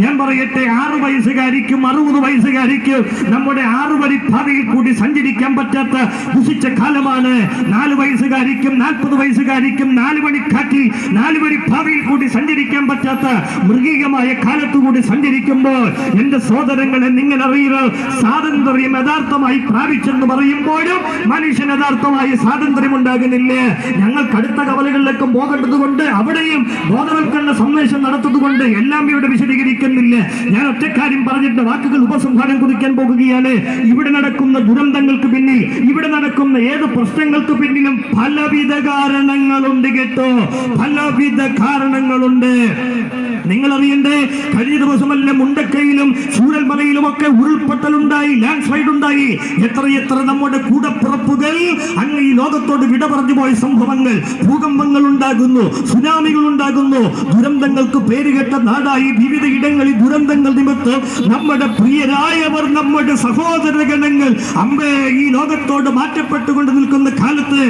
ഞാൻ പറയട്ടെ ആറ് വയസ്സുകാരിക്കും അറുപത് വയസ്സുകാരിക്കും നമ്മുടെ ആറ് വരി പാതയിൽ കൂടി സഞ്ചരിക്കാൻ പറ്റാത്ത ദുഷിച്ച കാലമാണ്. നാല് വയസ്സുകാരിക്കും നാൽപ്പത് വയസ്സുകാരിക്കും നാല് മണിക്കാറ്റിൽ നാല് വരി പാതയിൽ കൂടി സഞ്ചരിക്കാൻ പറ്റാത്ത മൃഗീകമായ കാലത്തുകൂടി സഞ്ചരിക്കുമ്പോൾ എന്റെ സോദരങ്ങളെ നിങ്ങൾ അറിയുക സ്വാതന്ത്ര്യം യഥാർത്ഥമായി പ്രാപിച്ചെന്ന് പറയുമ്പോഴും മനുഷ്യൻ യഥാർത്ഥമായി സ്വാതന്ത്ര്യം ഉണ്ടാകുന്നില്ലേ ഞങ്ങൾ കടുത്ത കവലകളിലേക്കും പോകേണ്ടതുകൊണ്ട് അവിടെയും ബോധവൽക്കരണ സന്ദേശം നടത്തുന്നത് കൊണ്ട് എല്ലാം ഇവിടെ വിശദീകരിക്കുന്നില്ല ഞാൻ ഒറ്റക്കാര്യം പറഞ്ഞിട്ട് വാക്കുകൾ ഉപസംഹാരം കുറിക്കാൻ പോകുകയാണ്. ഇവിടെ നടക്കുന്ന ദുരന്തങ്ങൾക്ക് പിന്നിൽ ഇവിടെ നടക്കുന്ന ഏത് പ്രശ്നങ്ങൾക്ക് പിന്നിലും പലവിധ കാരണങ്ങളുണ്ട് കേട്ടോ. പലവിധ കാരണങ്ങളുണ്ട്. നിങ്ങൾ അറിയണ്ടേ കഴിഞ്ഞ ദിവസമല്ല മുണ്ടക്കയിലും സൂരൽമലയിലും ഒക്കെ ഉരുൾപൊട്ടലുണ്ടായി ലാൻഡ് സ്ലൈഡ് ഉണ്ടായി എത്രയെത്ര നമ്മുടെ കൂടപ്പുറപ്പുകൾ അങ്ങ് ഈ ലോകത്തോട് വിട പറഞ്ഞു പോയ സംഭവങ്ങൾ ഭൂകമ്പങ്ങൾ ഉണ്ടാകുന്നു സുനാമികൾ ഉണ്ടാകുന്നു ദുരന്തങ്ങൾക്ക് പേരുകെട്ട നാടായി വിവിധ ഇടങ്ങളിൽ ദുരന്തങ്ങൾ നിമിത്തം നമ്മുടെ പ്രിയരായവർ നമ്മുടെ സഹോദര ഗണങ്ങൾ അമ്പേ ഈ ലോകത്തോട് മാറ്റപ്പെട്ടുകൊണ്ട് നിൽക്കുന്ന കാലത്ത്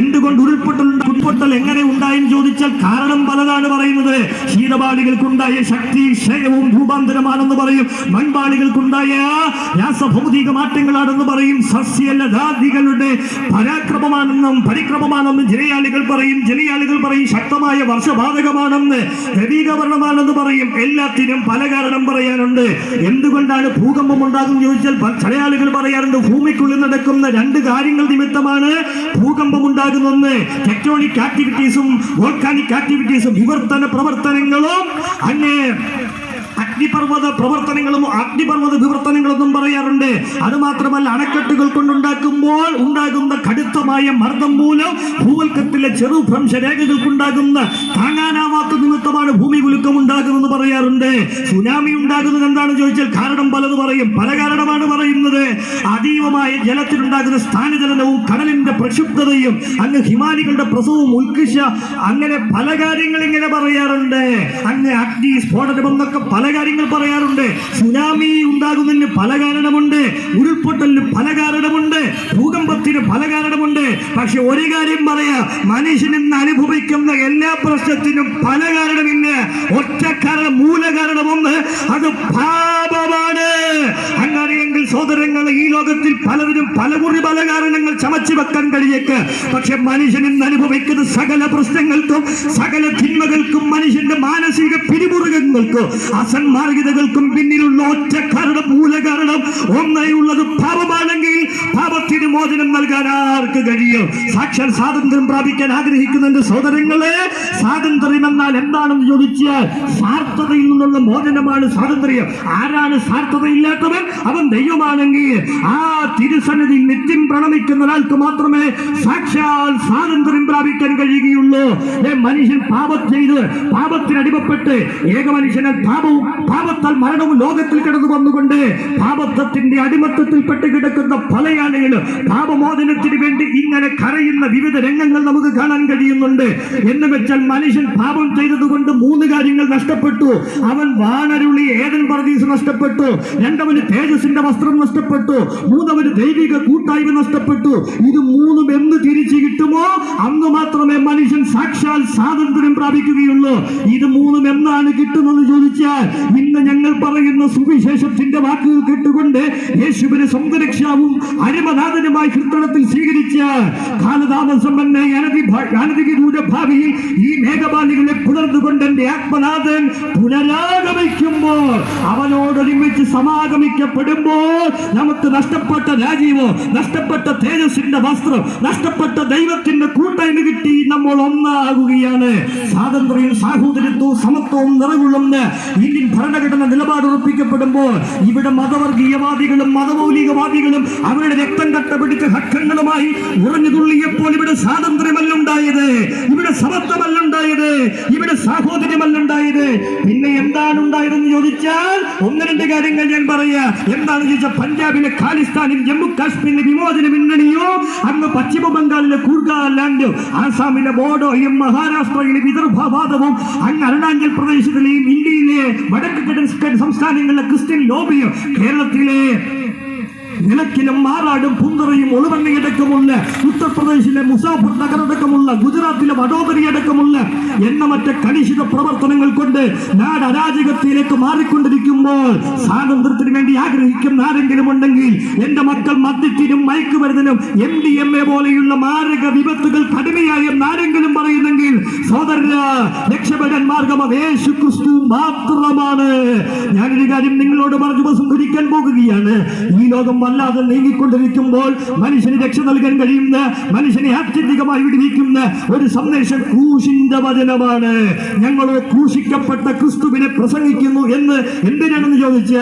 എന്തുകൊണ്ട് ഉരുൾപൊട്ടൽ ഉരുൾപൊട്ടൽ എങ്ങനെ ഉണ്ടായെന്ന് ചോദിച്ചാൽ കാരണം പലതാണ് പറയുന്നത്. ഹീനപാളികൾക്കുണ്ടായ ശക്തി ക്ഷയവും രൂപാന്തരമാണെന്ന് പറയും. മൺപാളികൾക്കുണ്ടായ രാസഭൗതിക മാറ്റങ്ങളാണെന്ന് പറയും. സസ്യലതാദികളുടെ പരാക്രമമാണെന്നും പരിക്രമമാണെന്നും ജനയാളികൾ പറയും. ജനയാളികൾ പറയും ശക്തമായ വർഷബാധകമാണെന്ന് ദ്രവീകരണമാണെന്ന് പറയും. എല്ലാത്തിനും പല കാരണം പറയാനുണ്ട്. എന്തുകൊണ്ടാണ് ഭൂകമ്പം ഉണ്ടാകും ചോദിച്ചാൽ ചടയാളികൾ പറയാറുണ്ട് ഭൂമിക്കുള്ളിൽ നടക്കുന്ന രണ്ട് കാര്യങ്ങൾ നിമിത്തമാണ് ഭൂകമ്പം ഉണ്ടാകുന്നൊന്ന് ടെക്ടോണിക് ആക്ടിവിറ്റീസും വോൾക്കാനിക് ആക്ടിവിറ്റീസും വിവർത്തന പ്രവർത്തനങ്ങളും. അങ്ങ് അഗ്നിപർവത പ്രവർത്തനങ്ങളും അഗ്നിപർവത വിവർത്തനങ്ങളെന്നും പറയാറുണ്ട്. അത് മാത്രമല്ല അണക്കെട്ടുകൾ കൊണ്ടുണ്ടാക്കുമ്പോൾ ഉണ്ടാകുന്ന കടുത്തമായ മർദ്ദം മൂലം ഭൂവൽക്കത്തിലെ ചെറുഭ്രംശരേഖകൾക്കുണ്ടാകുന്ന താങ്ങാനാവാത്ത നിമിത്തമാണ് ഭൂമി കുലുക്കം ഉണ്ടാകുമെന്ന് പറയാറുണ്ട്. സുനാമി ഉണ്ടാകുന്നത് എന്താണെന്ന് ചോദിച്ചാൽ കാരണം പലത് പറയും. പല കാരണമാണ് പറയുന്നത്. അതീവമായ ജലത്തിലുണ്ടാകുന്ന സ്ഥാനചലനവും കടലിന്റെ പ്രക്ഷുബ്ധതയും അങ്ങ് ഹിമാനികളുടെ പ്രസവവും ഉത്കൃഷ അങ്ങനെ പല കാര്യങ്ങൾ ഇങ്ങനെ പറയാറുണ്ട്. അങ്ങ് അഗ്നി സ്ഫോടനം എന്നൊക്കെ പല കാര്യങ്ങൾ പറയാറുണ്ട്. സുനാമി ഉണ്ടാകുന്നതിന് പല കാരണമുണ്ട്. ഉരുൾപൊട്ടലിന് പല കാരണമുണ്ട്. ഭൂകമ്പത്തിന് പല കാരണമുണ്ട്. പക്ഷെ ഒരു കാര്യം പറയാ. മനുഷ്യൻ ഇന്ന് അനുഭവിക്കുന്ന എല്ലാ പ്രശ്നത്തിനും പല കാരണമില്ല ഒറ്റ കാരണം മൂല കാരണമൊന്ന് അത് പാപമാണ്. അങ്ങനെയെങ്കിൽ സഹോദരങ്ങൾ ഈ ലോകത്തിൽ പലതിനും പലകുറി പല കാരണങ്ങൾ ചമച്ചു വെക്കാൻ കഴിയേക്ക് പക്ഷെ മനുഷ്യൻ ഇന്ന് അനുഭവിക്കുന്ന സകല പ്രശ്നങ്ങൾക്കും സകല തിന്മകൾക്കും മനുഷ്യന്റെ മാനസിക പിരിമുറുകങ്ങൾക്കും അസന്മാർഗതകൾക്കും പിന്നിലുള്ള ഒറ്റ കാരണം മൂല കാരണം ഒന്നേയുള്ളത് പാപമാണെങ്കിൽ പാപത്തിന് മോചനം നൽകാൻ ആർക്ക് കഴിയും? സാക്ഷാൽ സ്വാതന്ത്ര്യം പ്രാപിക്കാൻ ആഗ്രഹിക്കുന്ന എന്റെ സഹോദരങ്ങളെ. സ്വാതന്ത്ര്യം എന്നാൽ എന്താണെന്ന് ചോദിച്ചാൽ സ്വാർത്ഥതയിൽ നിന്നുള്ള മോചനമാണ് സ്വാതന്ത്ര്യം. ആരാണ് സ്വാർത്ഥതയില്ലാത്തവൻ? അവൻ ദൈവമാണെങ്കിൽ ആ തിരുസന്നിധി നിത്യം പ്രണമിക്കുന്ന ഒരാൾക്ക് മാത്രമേ സാക്ഷാൽ സ്വാതന്ത്ര്യം പ്രാപിക്കാൻ കഴിയുകയുള്ളൂ. മനുഷ്യൻ പാപം ചെയ്ത് പാപത്തിന് അടിമപ്പെട്ട് ഏക മനുഷ്യനെ പാപവും പാപത്താൽ മരണവും ലോകത്തിൽ കിടന്നു വന്നുകൊണ്ട് പാപത്വത്തിന്റെ അടിമത്തത്തിൽ പെട്ട് കിടക്കുന്ന പല പാപമോചനത്തിന് വേണ്ടി ഇങ്ങനെ കരയുന്ന വിവിധ രംഗങ്ങൾ നമുക്ക് കാണാൻ കഴിയുന്നുണ്ട്. എന്ന് വെച്ചാൽ മനുഷ്യൻ പാപം ചെയ്തതുകൊണ്ട് മൂന്ന് കാര്യങ്ങൾ നഷ്ടപ്പെട്ടു. അവൻ വാനരുളി ഏതൻ പറഞ്ഞു നഷ്ടപ്പെട്ടു. രണ്ടവന് തേജസിന്റെ വസ്ത്രം നഷ്ടപ്പെട്ടു. മൂന്നവന് ദൈവിക കൂട്ടായ്മ നഷ്ടപ്പെട്ടു. ഇത് മൂന്നും എന്ന് തിരിച്ചു കിട്ടുമോ? അന്ന് മാത്രമേ മനുഷ്യൻ സാക്ഷാൽ സ്വാതന്ത്ര്യം പ്രാപിക്കുകയുള്ളൂ. ഇത് മൂന്നും എന്നാണ് കിട്ടുന്നത് ചോദിച്ചാൽ ഇന്ന് ഞങ്ങൾ പറയുന്ന സുവിശേഷത്തിന്റെ വാക്കുകൾ കേട്ടുകൊണ്ട് യേശുവിനെ സ്വന്തരക്ഷാവും അരമനാഥനുമായി കീർത്തനത്തിൽ സ്വീകരിച്ച കാലതാമസം വന്ന അനധി അനധികരൂഢ ഭാവിയിൽ ഈ മേഘപാലികളെ പുലർന്നുകൊണ്ട് എന്റെ ആത്മനാഥൻ പുനരാഗമിക്കുമ്പോൾ അവനോടൊരുമിച്ച് സമാഗമിക്കപ്പെടുമ്പോൾ നമുക്ക് നഷ്ടപ്പെട്ട രാജീവോ നഷ്ടപ്പെട്ട തേജസ്സിന്റെ വസ്ത്രം നഷ്ടപ്പെട്ട ദൈവത്തിന്റെ കൂട്ടായ്മ കിട്ടി നമ്മൾ ഒന്നാകുകയാണ്. സ്വാതന്ത്ര്യവും സാഹോദര്യത്വവും സമത്വവും നിറവുള്ളുന്ന ഇന്ത്യൻ ഭരണഘടന നിലപാട് ഉറപ്പിക്കപ്പെടുമ്പോൾ ഇവിടെ മതവർഗീയവാദികളും മതമൗലികവാദികളും അവരുടെ രക്തം കട്ടപിടിച്ച ഹക്കങ്ങളുമായി ഉറഞ്ഞു തുള്ളിയപ്പോൾ ഇവിടെ സ്വാതന്ത്ര്യമല്ല ഉണ്ടായത് ഇവിടെ സമത്വമല്ല ഉണ്ടായത് ഇവിടെ സാഹോദര്യമല്ല ഉണ്ടായത് പിന്നെ എന്താണ് ഉണ്ടായതെന്ന് ചോദിച്ചാൽ ഒന്ന് രണ്ട് കാര്യങ്ങൾ ഞാൻ പറയാ. എന്താണെന്ന് ചോദിച്ചാൽ പഞ്ചാബിലെ ഖാലിസ്ഥാനിൽ ജമ്മു കാശ്മീരിലെ വിമോചന മുന്നണിയോ അന്ന് പശ്ചിമ ബംഗാളിലെ കൂർഗാലാൻഡ് ആസാമിലെ ബോഡോയും മഹാരാഷ്ട്രയിലെ വിദർഭവാദവും അങ്ങ് അരുണാചൽ പ്രദേശത്തിലെയും ഇന്ത്യയിലെ വടക്ക് കിഴക്കൻ സംസ്ഥാനങ്ങളിലെ ക്രിസ്ത്യൻ ലോബിയും കേരളത്തിലെ നിലക്കിലും മാറാടും പുന്തറയും ഒളിവണ്ണയടക്കമുള്ള ഉത്തർപ്രദേശിലെ മുസാഫർ നഗരടക്കമുള്ള ഗുജറാത്തിലെ വഡോദരി അടക്കമുള്ള എണ്ണമറ്റ കലുഷിത പ്രവർത്തനങ്ങൾ കൊണ്ട് നാട് അരാജകത്തിലേക്ക് മാറിക്കൊണ്ടിരിക്കുമ്പോൾ സ്വാതന്ത്ര്യത്തിന് വേണ്ടി ആഗ്രഹിക്കുന്ന ആരെങ്കിലും ഉണ്ടെങ്കിൽ എന്റെ മക്കൾ മദ്യത്തിനും മയക്കുമരുന്നിനും എം ഡി എം എ പോലെയുള്ള മാരക വിപത്തുകൾ കടുമയായി ആരെങ്കിലും പറയുന്നെങ്കിൽ സോദര രക്ഷപ്പെടാൻ മാർഗം യേശുക്രിസ്തു യേശു ക്രിസ്തു മാത്രമാണ്. ഞാനൊരു കാര്യം നിങ്ങളോട് പറഞ്ഞു സംഭരിക്കാൻ പോകുകയാണ്. ഈ ലോകം വല്ലാതെ നീങ്ങിക്കൊണ്ടിരിക്കുമ്പോൾ മനുഷ്യന് രക്ഷ നൽകാൻ കഴിയുന്ന മനുഷ്യനെ ആത്യന്തികമായി വിടുവിക്കുന്ന ഒരു സന്ദേശം ക്രൂശിന്റെ വചനമാണ്. ഞങ്ങൾ ക്രൂശിക്കപ്പെട്ട ക്രിസ്തുവിനെ പ്രസംഗിക്കുന്നു എന്ന് എന്തിനാണെന്ന് ചോദിച്ച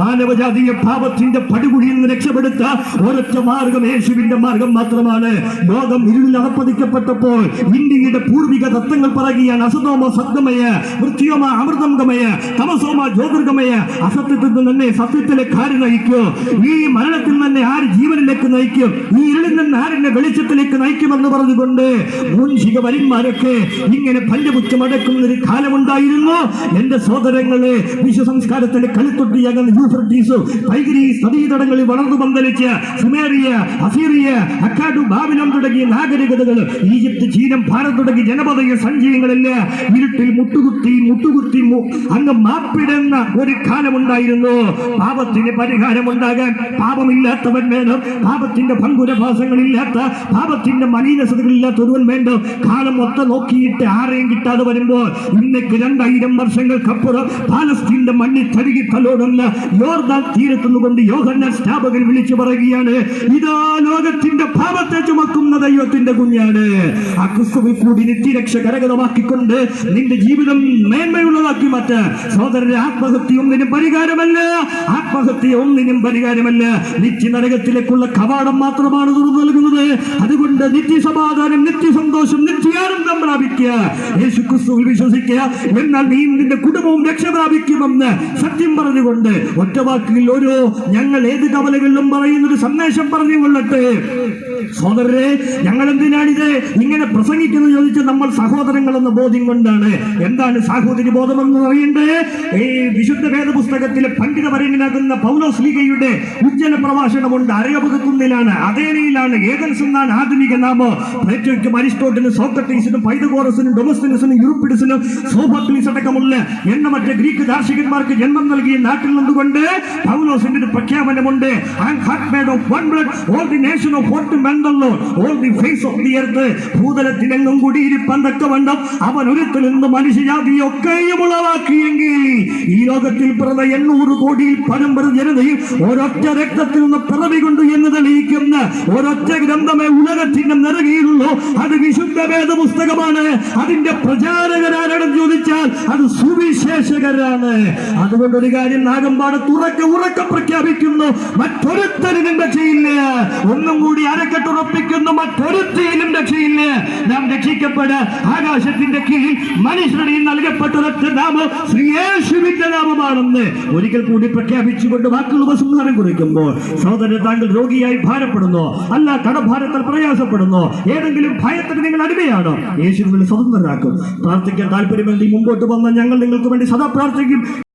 മാനവജാതീയ പാപത്തിന്റെ പടുകുടിയിൽ നിന്ന് രക്ഷപ്പെടുത്ത ഒരൊറ്റ മാർഗം യേശുവിന്റെ മാർഗം മാത്രമാണ്. ലോകം ഇരുളിൽ അകപ്പതിക്കപ്പെട്ടപ്പോൾ ഇന്ത്യയുടെ പൂർവിക തത്വങ്ങൾ പറയുകയാണ് അസതോമ സത്യമയ മൃത്യോമ അമൃതംഗമയ തമസോമ ജ്യോതിർഗമയ അസത്യത്തിൽ നിന്ന് തന്നെ സത്യത്തിലെ കാര്യം നയിക്കും ഈ മരണത്തിൽ തന്നെ ആര് ജീവനിലേക്ക് നയിക്കും? ഈ ഇരുളിൽ നിന്ന് ആരെന്നെ വെളിച്ചത്തിലേക്ക് നയിക്കുമെന്ന് പറഞ്ഞുകൊണ്ട് മൂഞ്ചിക വരിന്മാരൊക്കെ ഇങ്ങനെ പഞ്ചപുച്ഛം അടക്കുന്ന ഒരു കാലമുണ്ടായിരുന്നു. എന്റെ സഹോദരങ്ങളെ വിശ്വസംസ്കാരത്തിന്റെ കളിത്തൊട്ടിയാകുന്ന യൂഫ്രട്ടീസ് ടൈഗ്രീസ് സതീതടങ്ങളിൽ വളർന്നു പന്തലിച്ച് സുമേറിയ അസീറിയ അക്കാഡു ബാബിലോൺ തുടങ്ങിയ നാഗരികതകൾ ഈജിപ്ത് ചീനം ഭാരത് തുടങ്ങിയ ജനപദയ സഞ്ചയങ്ങളിൽ ഇരുട്ടിൽ മുട്ടുകുത്തി മുട്ടുകുത്തി അങ്ങ് മാപ്പിടുന്ന ഒരു കാലമുണ്ടായിരുന്നു. പാപത്തിന് പരിഹാരമുണ്ടാകാൻ പാപമില്ലാത്തവൻ വേണം. പാപത്തിന്റെ പങ്കുരഭാസങ്ങളില്ലാത്ത പാപത്തിന്റെ മലീനസതകളില്ലാത്ത ഒരുവൻ വേണം കാലം മൊത്തം നോക്കിയിട്ട് ആരെയും കിട്ടാതെ വരുമ്പോൾ ഇന്നേക്ക് രണ്ടായിരം വർഷങ്ങൾക്കപ്പുറം പാലസ്തീന്റെ മണ്ണിൽ തഴുകി തലോടുന്ന യോർദാൻ തീരത്തുനിന്നുകൊണ്ട് യോഹന്ന സ്ഥാപകൻ വിളിച്ചു പറയുകയാണ് ഇതാ ലോകത്തിന്റെ പാപത്തെ ചുമക്കുന്ന ദൈവത്തിന്റെ കുഞ്ഞാണ്. ആ ക്രിസ്തുവിൽ കൂടി നിത്യരക്ഷ കരകതമാക്കിക്കൊണ്ട് നിന്റെ ജീവിതം മേന്മയുള്ളതാക്കി മാറ്റ സഹോദരന്റെ ആത്മഹത്യ ഒന്നിനും പരിഹാരമല്ല. ആത്മഹത്യ ഒന്നിനും പരിഹാരമല്ല. നിത്യ നരകത്തിലേക്കുള്ള കവാടം മാത്രമാണ് തുറന്നു നൽകുന്നത്. അതുകൊണ്ട് നിത്യസമാധാനം നിത്യസന്തോഷം നിത്യാനന്ദം പ്രാപിക്കുക യേശു ക്രിസ്തുവിൽ വിശ്വസിക്കുക. എന്നാൽ നീ നിന്റെ കുടുംബവും രക്ഷ പ്രാപിക്കുമെന്ന് സത്യം പറഞ്ഞുകൊണ്ട് ഒറ്റ വാക്കിൽ ഓരോ ഞങ്ങൾ ഏത് കവലകളിലും പറയുന്ന ഒരു സന്ദേശം പറഞ്ഞു കൊള്ളട്ടെ സഹോദരരെ ഞങ്ങൾ എന്തിനാണിത് ഇങ്ങനെ പ്രസംഗിക്കുന്നത് ചോദിച്ച് നമ്മൾ സഹോദരങ്ങൾ എന്ന ബോധ്യം കൊണ്ടാണ്. എന്താണ് സാഹോദര്യ ബോധം എന്ന് പറയണ്ടേ ഈ വിശുദ്ധ വേദപുസ്തകത്തിലെ പണ്ഡിത വരങ്ങനാകുന്ന പൗലോസ് ലീഗയുടെ ഉജ്ജ്വല പ്രഭാഷണമുണ്ട് അരയപകുന്നിലാണ് അതേനയിലാണ് ഏതൻസ് എന്നാണ് ആധുനിക നാമോ. പ്ലേറ്റോയ്ക്കും അരിസ്റ്റോട്ടിനും സോക്രട്ടീസിനും പൈതഗോറസിനും ഡൊമസ്റ്റിനസിനും യൂറോപ്പിഡിസിനും സോഫോക്ലീസ് അടക്കമുള്ള എണ്ണമറ്റ ഗ്രീക്ക് ദാർശനികന്മാർക്ക് ജന്മം നൽകിയ നാട്ടിൽ നിന്നുകൊണ്ട് പൗലോസിന്റെ ഒരു പ്രഖ്യാപനമുണ്ട്. ഭൂതലത്തിലെങ്ങും കുടിയിരിപ്പാൻ തക്കവണ്ണം അവൻ ഒരുത്തിൽ നിന്ന് മനുഷ്യജാതിയൊക്കെയും ഉളവാക്കിയെങ്കിൽ ഈ ലോകത്തിൽ പിറന്ന എണ്ണൂറ് കോടിയിൽ പണം പെറും ജനതയും ഒരൊറ്റ രക്തത്തിൽ നിന്ന് പിറവി കൊണ്ടു എന്ന് തെളിയിക്കുന്ന ഒരൊറ്റ ഗ്രന്ഥമേ ഉലകത്തിന്റെ നിറകിയുള്ളൂ. അത് വിശുദ്ധ വേദ പുസ്തകമാണ്. അതിന്റെ പ്രചാരകരാരാണെന്ന് ചോദിച്ചാൽ അത് സുവിശേഷകരാണ്. അതുകൊണ്ട് ഒരു കാര്യം നാഗമ്പാട് തുറക്കെ ഉറക്കെ പ്രഖ്യാപിക്കുന്നു. മറ്റൊരുത്തരും രക്ഷയില്ല. ഒന്നും കൂടി അരക്കെട്ടുറപ്പിക്കുന്നു മറ്റൊരുത്തിയിലും രക്ഷയില്ല. നാം രക്ഷിക്കപ്പെട. ആകാശത്തിന്റെ കീഴിൽ മനുഷ്യരുടെ നൽകപ്പെട്ട ഒരൊറ്റ നാമം ശ്രീയേശുവിന്റെ നാമമാണെന്ന് ഒരിക്കൽ കൂടി പ്രഖ്യാപിച്ചുകൊണ്ട് വാക്കുകൾ ഉപസംഹാരം കുറിക്കുമ്പോൾ സഹോദരൻ താങ്കൾ രോഗിയായി ഭാരപ്പെടുന്നു. അല്ല കടഭാരത്തിൽ പ്രയാസപ്പെടുന്നു. ഏതെങ്കിലും ഭയത്തിന് നിങ്ങൾ അടിമയാണോ? യേശു യേശുവിനെ സ്വതന്ത്രരാക്കും. പ്രാർത്ഥിക്കാൻ താല്പര്യമെങ്കിൽ മുമ്പോട്ട് വന്ന ഞങ്ങൾ നിങ്ങൾക്ക് വേണ്ടി സദാ പ്രാർത്ഥിക്കും.